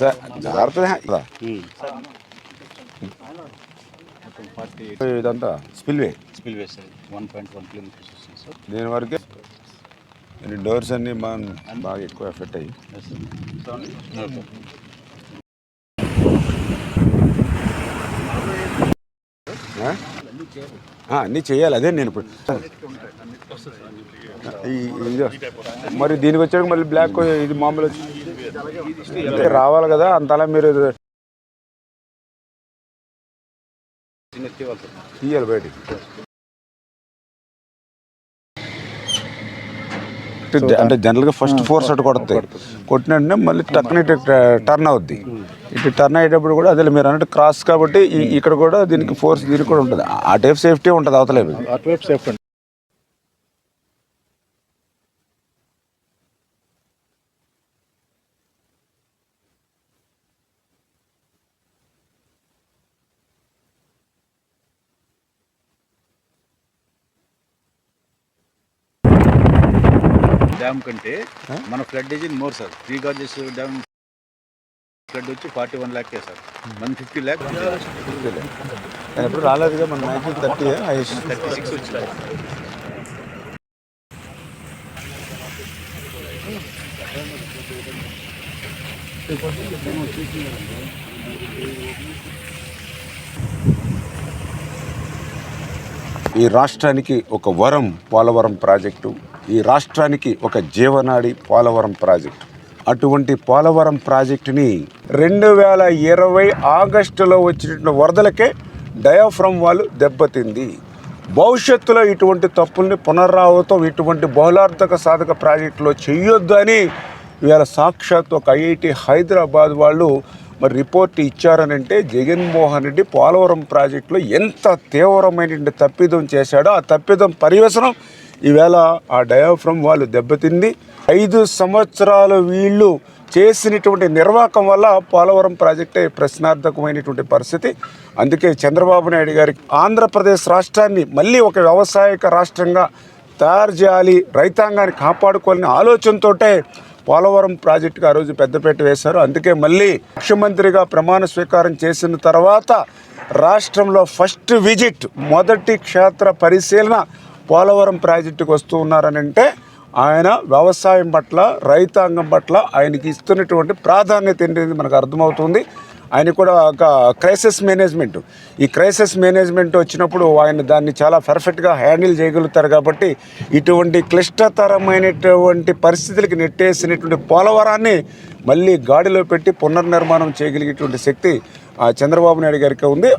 Sir జాగ్రత్త ఇదంతా spillway? Spillway sir one point one kilometres వస్తుంది సార్. దీని వరకే డోర్స్ అన్ని బాగా బాగా ఎక్కువ ఎఫెక్ట్ అయ్యి. అన్నీ చేయాలి అదే నేను ఇప్పుడు. మరి దీనికి వచ్చాక మళ్ళీ బ్లాక్ ఇది మామూలు రావాలి కదా అంతలా మీరు తీయాలి బయటికి. అంటే జనరల్గా ఫస్ట్ ఫోర్స్ అటు కొడతాయి. కొట్టిన వెంటనే మళ్ళీ టక్కున ఇటు టర్న్ అవుద్ది. ఇటు టర్న్ అయ్యేటప్పుడు కూడా అదే మీరు అన్నట్టు క్రాస్ కాబట్టి ఈ- ఇక్కడ కూడా దీనికి ఫోర్స్ దీనికి కూడా ఉంటుంది. ఆ టైప్ సేఫ్టీ ఉంటుంది అవతలేదు అటువైపు డ్యామ్ కంటే మన flood age more sir three gorges dam flood వచ్చి forty one lakh sir one fifty lakh ఎప్పుడు రాలేదుగా మన మ్యాక్సిమం థర్టీ థర్టీ సిక్స్ వచ్చింది ఈ రాష్ట్రానికి ఒక వరం పోలవరం ప్రాజెక్టు. ఈ రాష్ట్రానికి ఒక జీవనాడి పోలవరం ప్రాజెక్టు. అటువంటి పోలవరం ప్రాజెక్టుని రెండు వేల ఇరవై ఆగస్టులో వచ్చిన వరదలకే డయాఫ్రమ్ వాళ్ళు దెబ్బతింది. భవిష్యత్తులో ఇటువంటి తప్పుల్ని పునరావృతం ఇటువంటి బహుళార్థక సాధక ప్రాజెక్టులో చెయ్యొద్దు అని ఇవాళ సాక్షాత్ ఒక ఐఐటి హైదరాబాద్ వాళ్ళు మరి రిపోర్ట్ ఇచ్చారనంటే జగన్మోహన్ రెడ్డి పోలవరం ప్రాజెక్టులో ఎంత తీవ్రమైనటువంటి తప్పిదం చేశాడో ఆ తప్పిదం పర్యవసనం ఈవేళ ఆ డయాఫ్రమ్ వాళ్ళు దెబ్బతింది. ఐదు సంవత్సరాలు వీళ్ళు చేసినటువంటి నిర్వాహకం వల్ల పోలవరం ప్రాజెక్టే ప్రశ్నార్థకమైనటువంటి పరిస్థితి. అందుకే చంద్రబాబు నాయుడు గారికి ఆంధ్రప్రదేశ్ రాష్ట్రాన్ని మళ్ళీ ఒక వ్యవసాయక రాష్ట్రంగా తయారు చేయాలి రైతాంగాన్ని కాపాడుకోవాలని ఆలోచనతోటే పోలవరం ప్రాజెక్టుకు ఆ రోజు పెద్దపేట వేశారు. అందుకే మళ్ళీ ముఖ్యమంత్రిగా ప్రమాణ స్వీకారం చేసిన తర్వాత రాష్ట్రంలో ఫస్ట్ విజిట్ మొదటి క్షేత్ర పరిశీలన పోలవరం ప్రాజెక్టుకు వస్తూ ఉన్నారని అంటే ఆయన వ్యవసాయం పట్ల రైతాంగం పట్ల ఆయనకి ఇస్తున్నటువంటి ప్రాధాన్యత ఏంటనేది మనకు అర్థమవుతుంది. ఆయన కూడా ఒక క్రైసిస్ మేనేజ్మెంట్ ఈ క్రైసిస్ మేనేజ్మెంట్ వచ్చినప్పుడు ఆయన దాన్ని చాలా పర్ఫెక్ట్గా హ్యాండిల్ చేయగలుగుతారు కాబట్టి ఇటువంటి క్లిష్టతరమైనటువంటి పరిస్థితులకి నెట్టేసినటువంటి పోలవరాన్ని మళ్ళీ గాడిలో పెట్టి పునర్నిర్మాణం చేయగలిగేటువంటి శక్తి ఆ చంద్రబాబు నాయుడు గారికి ఉంది.